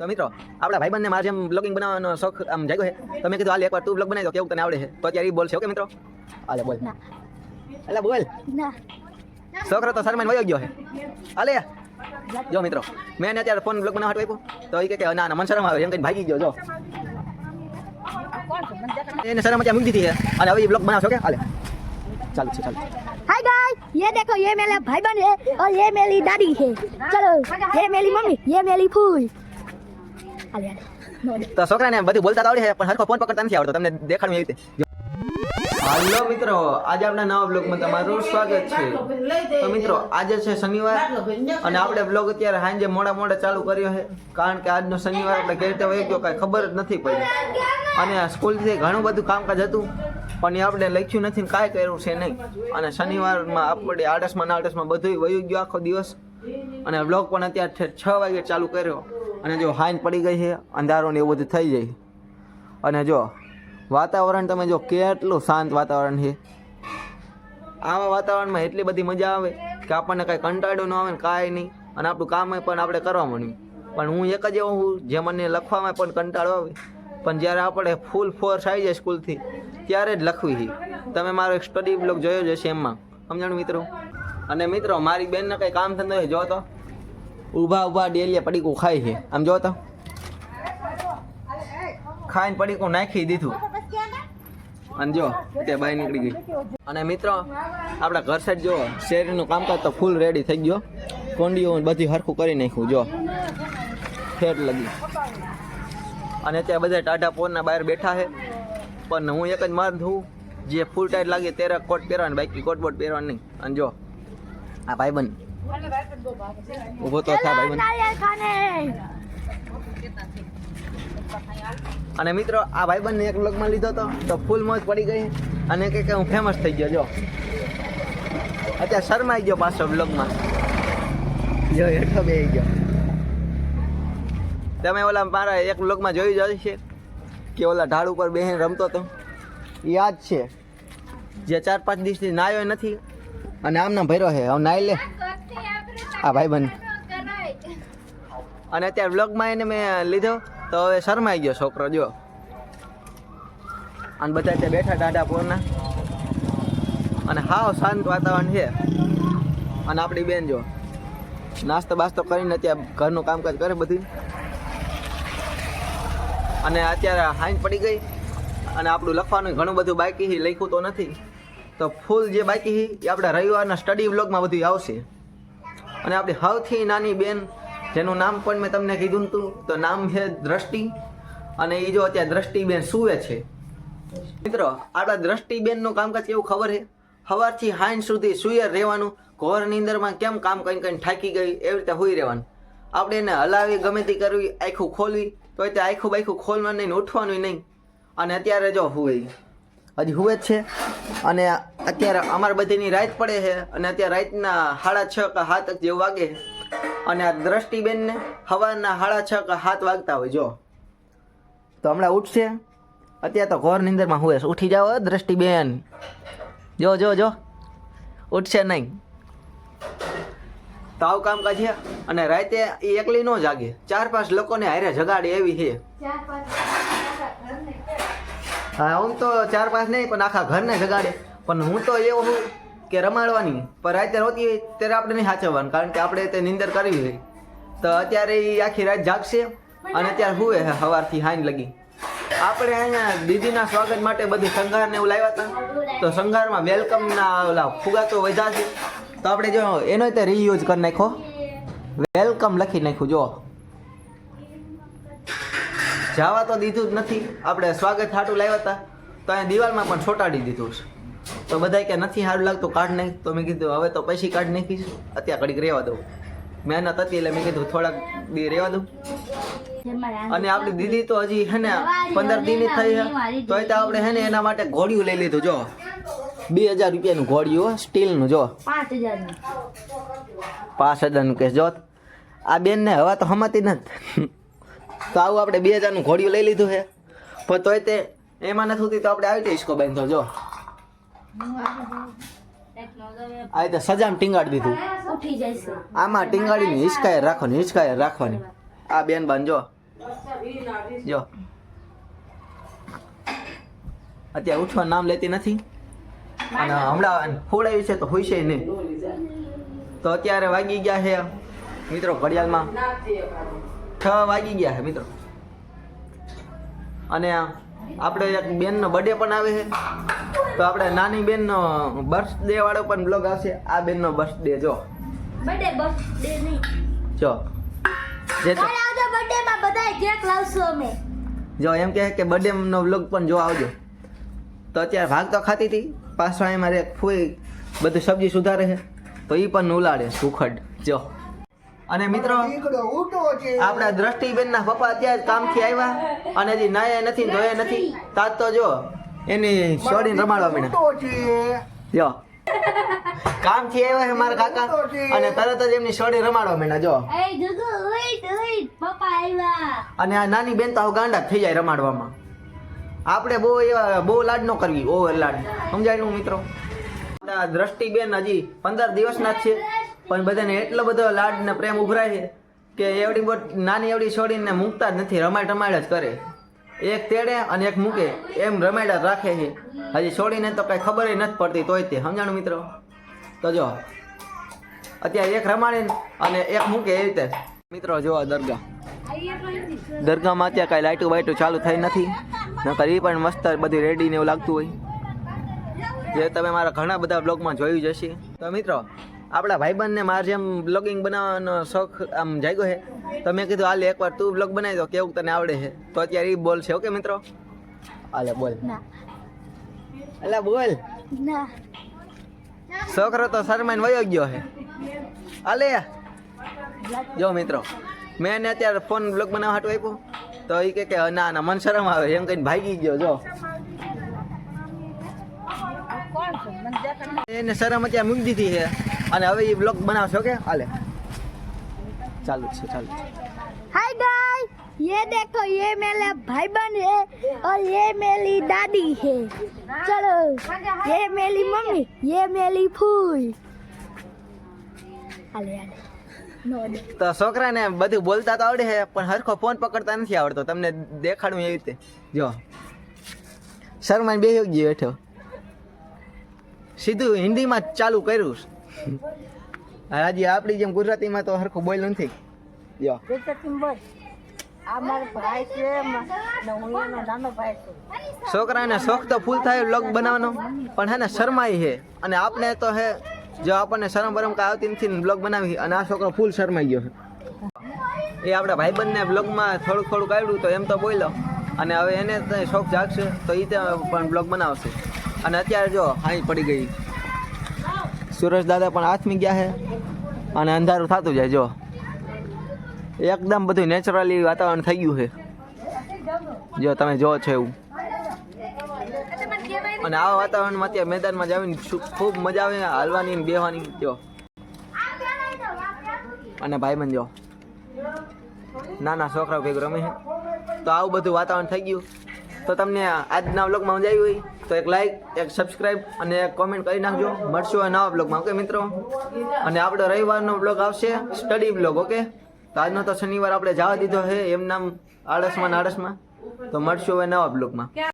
તો મિત્રો આપણા ભાઈ બંને મારે જેમ બ્લોગિંગ બનાવવાનો શોખ આમ જાગ્યો છે તો મેં કીધું હાલ એકવાર તું બ્લોગ બનાવી દો કેવું તને આવડે છે? તો અત્યારે બોલ છે ઓકે મિત્રો? હાલે બોલ. હાલે બોલ. છોકરો તો શરમાઈને વયો ગયો છે. હાલે. જો મિત્રો મેં એને અત્યારે ફોન બ્લોગ બનાવવા આપ્યો તો એ કે ના ના મને શરમ આવે. એમ કહીને ભાગી ગયો જો. એને શરમ અત્યારે મૂકી દીધી છે. અને હવે એ બ્લોગ બનાવશો કે? હાલે. ચાલુ છે ચાલુ. હાય ગાઈસ યે દેખો યે મેરા ભાઈબંધ હે ઓર યે મેરી દાદી હે ચલો યે મેરી મમ્મી યે મેરી ફૂલ. તો છોકરાને બધું બોલતા આવડી છે, પણ હરખો ફોન પકડતા નથી આવડતો. તમને દેખાડું એવી રીતે. હાલો મિત્રો, આજે આપણા નવા બ્લોગમાં તમારું સ્વાગત છે. તો મિત્રો, આજે છે શનિવાર, અને આપણે બ્લોગ અત્યારે સાંજે મોડા મોડા ચાલુ કર્યો છે, કારણ કે આજનો શનિવાર એટલે કેવી રીતે ગયો કાંઈ ખબર જ નથી પડી. અને સ્કૂલથી ઘણું બધું કામકાજ હતું, પણ એ આપણે લખ્યું નથી ને કાંઈ કર્યું છે નહીં. અને શનિવારમાં આપણે આડસમાં ને આડસમાં બધું વયું ગયો આખો દિવસ. અને બ્લોગ પણ અત્યારે છ વાગે ચાલુ કર્યો. અને જો હાઈન પડી ગઈ છે, અંધારો ને એવું બધું થઈ જાય અને જો વાતાવરણ તમે જો કેટલું શાંત વાતાવરણ છે. આવા વાતાવરણમાં એટલી બધી મજા આવે કે આપણને કાંઈ કંટાળ્યું ન આવે ને કાંઈ નહીં. અને આપણું કામ પણ આપણે કરવા માંડ્યું પણ હું એક જ એવો હું જે મને લખવામાં પણ કંટાળો આવે. પણ જ્યારે આપણે ફૂલ ફોર્સ આવી જાય સ્કૂલથી ત્યારે જ લખવી છે. તમે મારો એક સ્ટડી બ્લોગ જોયો જ હશે એમાં સમજાણું મિત્રો? અને મિત્રો, મારી બેનને કંઈ કામ ધંધો જો તો. ઊભા ઊભા ડેલીએ પડીકું ખાય છે. આમ જો તો. ખાઈને પડીકું નાખી દીધું. અને જો, તે બાય નીકળી ગઈ. અને મિત્રો, આપણા ઘર સાઈડ જો શેરીનું કામકાજ તો ફૂલ રેડી થઈ ગયો. કોંડીઓ બધી હરખું કરી નાખ્યું, જો. ફેર લગી. અને ત્યાં બધા ટાઢા પોરના બહાર બેઠા છે. પણ હું એક જ માર ધું, જે ફૂલ ટાઈટ લાગે ત્યારે કોટ પહેરવાની, બાકી કોટ બોટ પહેરવાની અને જો, આ ભાઈબંધ ઊભો તો થા ભાઈ અને મિત્રો આ ભાઈબંધને એક લગમાં લીધો હતો તો ફૂલ મોજ પડી ગઈ. અને કે હું ફેમસ થઈ ગયો જો. અત્યારે શરમાઈ ગયો પાછો બ્લોગમાં જો હેઠો બે ગયો. તમે ઓલા મારા એક બ્લોગમાં જોઈ જાય છે કે ઓલા ઢાળ ઉપર બેહીને રમતો હતો? યાદ છે. જે ચાર પાંચ દિવસથી નાયો નથી અને આમના ભર્યો છે. હવે નાઈ લે. આ બન. અને અત્યારે વ્લોગમાં એને મેં લીધો, તો હવે શરમાઈ ગયો છોકરો, જો. અને બધા ત્યાં બેઠા ટાટા પોરના. અને હાવ શાંત વાતાવરણ છે. અને આપણી બેન જો, નાસ્તો બાસ્તો કરીને ત્યાં ઘરનું કામકાજ કરે બધું. અને અત્યારે હાઈન પડી ગઈ. અને આપણું લખવાનું ઘણું બધું બાકી લખ્યું તો નથી. તો ફૂલ જે બાકી એ આપણે રવિવારના સ્ટડી વ્લોગમાં બધું આવશે. અને આપણી સૌથી નાની બેન, જેનું નામ પણ મેં તમને કીધું હતું તો નામ છે દ્રષ્ટિ. અને એ જો અત્યારે દ્રષ્ટિબેન સુવે છે. મિત્રો, આપણા દ્રષ્ટિબેનનું કામકાજ કેવું ખબર છે? સવારથી હાઈન સુધી સુઈ રહેવાનું ઘોર નીંદરમાં કેમ કામ કરીને કંઈ થાકી ગઈ, એવી રીતે સુઈ રહેવાનું. આપણે એને હલાવી, ગમે તે કરવી, આખું ખોલવી, તો તે આખું બાખું ખોલવાનું નહીં, ઉઠવાનું નહીં. અને અત્યારે જો હુએ હજી હુએ જ છે. અને અત્યારે અમારા બધીની રાત પડે છે અને અત્યારે રાતના સાડા છ કે સાત જેવું વાગે છે. અને આ દ્રષ્ટિબેનને સવારના સાડા છ કે સાત વાગતા હોય જો. તો હમણાં ઉઠશે. અત્યારે તો ઘોર નિંદરમાં હુએ ઉઠી જાઓ દ્રષ્ટિ દ્રષ્ટિબેન. જો જો જો. ઉઠશે નહીં. તો આવું કામકાજ છે અને રાતે એ એકલી ન જાગે. ચાર પાંચ લોકોને હારે જગાડે એવી છે. હા હું તો ચાર પાંચ નહીં પણ આખા ઘરને જગાડે. પણ હું તો એવો છું કે રમાડવાની, પણ રાતે રોતી હોય ત્યારે આપણે નહીં સાચવવાનું કારણ કે આપણે તે નિંદર કરવી હોય. તો અત્યારે એ આખી રાત જાગશે અને અત્યારે હુએ સવારથી હાઈન લગી. આપણે અહીંયા દીદીના સ્વાગત માટે બધું સંઘારને એવું લાવ્યા હતા. તો સંઘારમાં વેલકમના ઓલા ફુગા તો વધ્યા છે. તો આપણે જો એનો તે રીયુઝ કરી નાખો વેલકમ લખી નાખ્યું, જો. જવા તો દીધું જ નથી. આપણે સ્વાગત હાટું લાવ્યા હતા. તો અહીંયા દિવાલમાં પણ છોટાડી દીધું છે. તો બધા કે નથી સારું લાગતું કાર્ડ નાખ. તો મેં કીધું, હવે તો પૈસી કાર્ડ નાખીશ. અત્યારે કડીક રહેવા દઉં. મહેનત હતી એટલે મેં કીધું, થોડાક દી રહેવા દઉં. અને આપણી દીદી તો હજી હે ને, પંદર દીની થઈ છે તોય તો આપણે હે ને એના માટે ઘોડિયું લઈ લીધું, જો. બે હજાર રૂપિયાનું ઘોડિયું સ્ટીલનું, જો. પાંચ હજારનું પાંચ હજારનું જો. આ બેનને હવા તો હમાતી નથી. તો આવું આપણે બે હજારનું ઘોડિયું લઈ લીધું છે પણ તોય તે એમાં નથી તો આપણે આવી દઈશ કો બેન તો, જો. આ રીતે સજામ ટીંગાડી દીધું. ઉઠી જશે આમાં ટીંગાડીને હિચકાય રાખવાની હિચકાય રાખવાની. આ બેન બાન જો. જો. અત્યારે ઉઠવા નામ લેતી નથી. અને હમણાં ફોડાવી છે તો હોય છે નહીં તો અત્યારે વાગી ગયા છે, મિત્રો, ઘડિયાળમાં. છ વાગી ગયા છે, મિત્રો. અને આપણે એક બેનનો બર્થડે પણ આવે છે. તો આપણે નાની બેનનો બર્થડે વાળો પણ બ્લોગ આવશે. આ બેનનો બર્થડે જો. બર્થડે બર્થડે નહીં. જો. જે તો આવજો બર્થડે માં બધાય કેક લાવશું અમે. જો એમ કહે કે બર્થડે નો વ્લોગ પણ જો આવજો. તો અત્યારે ભાગ તો ખાતી હતી. પાછળ અહીં મારે ફૂઈ બધું સબ્જી સુધારે છે. તો એ પણ ઉલાડે સુખડ. જો. અને મિત્રો આપણા દ્રષ્ટિબેનના પપ્પા અત્યારે કામથી આવ્યા. અને હજી નાયા નથી ધોયા નથી. તાત તો જો એની છોડીને રમાડવા માંડ્યા. જો કામથી આવ્યા છે મારા કાકા. અને તરત જ એમની છોડી રમાડવા માંડ્યા જો. અને આ નાની બેન તો ગાંડા જ થઈ જાય રમાડવામાં. આપણે બહુ એવા બહુ લાડ ન કરવી ઓવર લાડ. સમજાયેલું મિત્રો? દ્રષ્ટિબેન હજી પંદર દિવસના જ છે પણ બધાને એટલો બધો લાડ ને પ્રેમ ઉભરાય છે કે એવડી બહુ નાની એવડી છોડીને મૂકતા જ નથી રમાડ રમાડ જ કરે. એક તેડે અને એક મૂકે, એમ રમાડ્યા રાખે છે. હજી છોડીને તો કઈ ખબર નથી પડતી, તોય તે, સમજાણું મિત્રો? તો જો, અત્યારે એક રમાડીને અને એક મૂકે એ રીતે. મિત્રો, જો દરગાહ. દરગાહમાં અત્યારે કાંઈ લાઇટું બાઇટું ચાલુ થઈ નથી. નકર એ પણ મસ્ત બધી રેડી ને એવું લાગતું હોય. જે તમે મારા ઘણા બધા બ્લોગમાં જોયું જ હશે. તો મિત્રો, આપણા ભાઈબંધને મારે જેમ બ્લોગિંગ બનાવવાનો શોખ આમ જાગ્યો છે તો મેં કીધું હાલે એકવાર તું બ્લોગ બનાવી દો કેવું તને આવડે છે? તો અત્યારે એ બોલ છે ઓકે મિત્રો? હાલે બોલ. અલા બોલ. છોકરો તો શરમાઈને વયો ગયો છે. હાલે. જો મિત્રો મેં એને અત્યારે ફોન બ્લોગ બનાવવા હાટું આપ્યો. તો એ કે કે ના ના મન શરમ આવે. એમ કહીને ભાગી ગયો જો. એને શરમ અત્યારે મૂકી દીધી છે. અને હવે એ બ્લોગ બનાવશો કે? હાલે. ચાલુ જ છે ચાલુ જ છે. हाय गाइस ये देखो ये मेरा भाईबंद है और ये मेरी दादी है चलो ये मेरी मम्मी ये मेरी फूल हाले हाले नो दे તો છોકરાને બધું બોલતા તો આવડે છે પણ હરખો ફોન પકડતા નથી આવડતો તમને દેખાડું એવી રીતે જો શર્માને બેસી ગયો હેઠો સીધું હિન્દીમાં જ ચાલુ કર્યું હજી આપણી જેમ ગુજરાતીમાં તો હરખું બોલ નથી. જો આ મારો ભાઈ છે ને હું એનો નાનો ભાઈ છું. છોકરાને શોખ તો ફૂલ થાય બ્લોગ બનાવવાનો પણ હે ને શરમાય છે અને આપણે તો હે જો આપણને શરમ બરમ કાંઈ આવતી નથી બ્લોગ બનાવી અને આ છોકરો ફૂલ શરમાઈ ગયો છે એ આપણા ભાઈબંધને બ્લોગમાં થોડુંક થોડુંક આવડ્યું તો એમ તો બોલ્યો. અને હવે એને શોખ જાગશે તો એ પણ બ્લોગ બનાવશે. અને અત્યારે જો હાઈ પડી ગઈ. સુરેશ દાદા પણ હાથમી ગયા છે અને અંધારું થતું જાય, જો. એકદમ બધું નેચરલી વાતાવરણ થઈ ગયું છે. જો, તમે જો છો એવું. અને આવા વાતાવરણમાં અત્યારે મેદાનમાં જાવીને ખૂબ મજા આવે હાલવાની બેહવાની, જો. અને ભાઈબંધ જો. નાના છોકરાઓ ભેગું રમે છે. તો આવું બધું વાતાવરણ થઈ ગયું. તો તમને આજના બ્લોગમાં મજા આવી હોય તો એક લાઈક એક સબસ્ક્રાઈબ અને એક કોમેન્ટ કરી નાખજો. મળશું નવા બ્લોગમાં ઓકે મિત્રો? અને આપણો રવિવારનો બ્લોગ આવશે. સ્ટડી બ્લોગ ઓકે તો આજનો તો શનિવાર આપણે જવા દીધો છે. એમ નામ આળસમાં આળસમાં. તો મળશું હવે નવા બ્લોગમાં